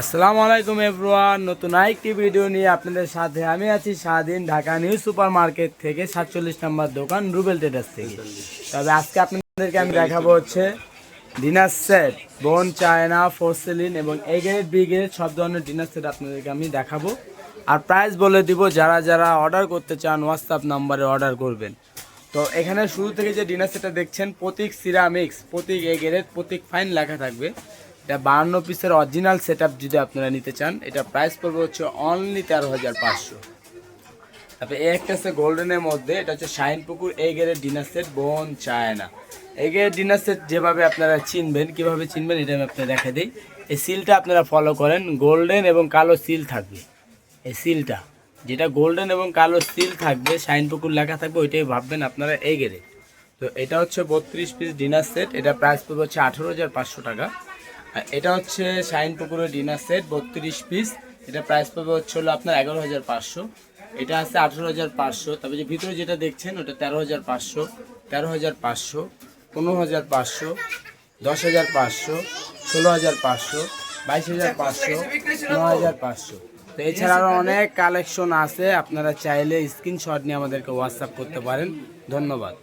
আসসালামু আলাইকুম এভরিওয়ান, নতুন আরেকটি ভিডিও নিয়ে আপনাদের সাথে আমি আছি স্বাধীন ঢাকা নিউ সুপার মার্কেট থেকে সাতচল্লিশ নম্বর দোকান রুবেল ট্রেডার্স থেকে। তবে আজকে আপনাদেরকে আমি দেখাবো হচ্ছে dinner set, bone china, porcelain এবং এ গ্রেড বি গ্রেড সব ধরনের ডিনার সেট আপনাদেরকে আমি দেখাবো। আর প্রাইস বলে দিব, যারা যারা অর্ডার করতে চান হোয়াটসঅ্যাপ নাম্বারে অর্ডার করবেন। তো এখানে শুরু থেকে যে ডিনার সেটটা দেখছেন, Pratik ceramics, Pratik A grade Pratik fine লেখা থাকবে। এটা বাহান্ন পিসের অরিজিনাল সেট যদি আপনারা নিতে চান, এটা প্রাইস পড়বে হচ্ছে অনলি তেরো হাজার পাঁচশো। তারপরে এই একটা আছে গোল্ডেনের মধ্যে, এটা হচ্ছে শাইন পুকুর, এই ডিনার সেট, বোন চায়না এই গেরের ডিনার সেট যেভাবে আপনারা চিনবেন, কীভাবে চিনবেন, এটা আমি আপনাদের দেখা দিই। এই সিলটা আপনারা ফলো করেন গোল্ডেন এবং কালো সিল থাকবে। এই সিলটা যেটা গোল্ডেন এবং কালো সিল থাকবে শাইন পুকুর লেখা থাকবে, ওইটাই ভাববেন আপনারা এই গেরে তো এটা হচ্ছে বত্রিশ পিস ডিনার সেট, এটা প্রাইস পড়বে হচ্ছে আঠেরো হাজার পাঁচশো টাকা। এটা হচ্ছে শাইন পুকুরের ডিনার সেট, বত্রিশ পিস এটা প্রাইস পড়বে হচ্ছে হলো আপনার এগারো হাজার পাঁচশো। এটা আছে আঠেরো হাজার পাঁচশো। তবে যে ভিতরে যেটা দেখছেন, ওটা তেরো হাজার পাঁচশো, তেরো হাজার পাঁচশো, পনেরো হাজার পাঁচশো, দশ হাজার পাঁচশো, ষোলো হাজার পাঁচশো, বাইশ হাজার পাঁচশো ন হাজার পাঁচশো। তো এছাড়া আরও অনেক কালেকশন আছে। আপনারা চাইলে স্ক্রিনশট নিয়ে আমাদেরকে হোয়াটসঅ্যাপ করতে পারেন। ধন্যবাদ।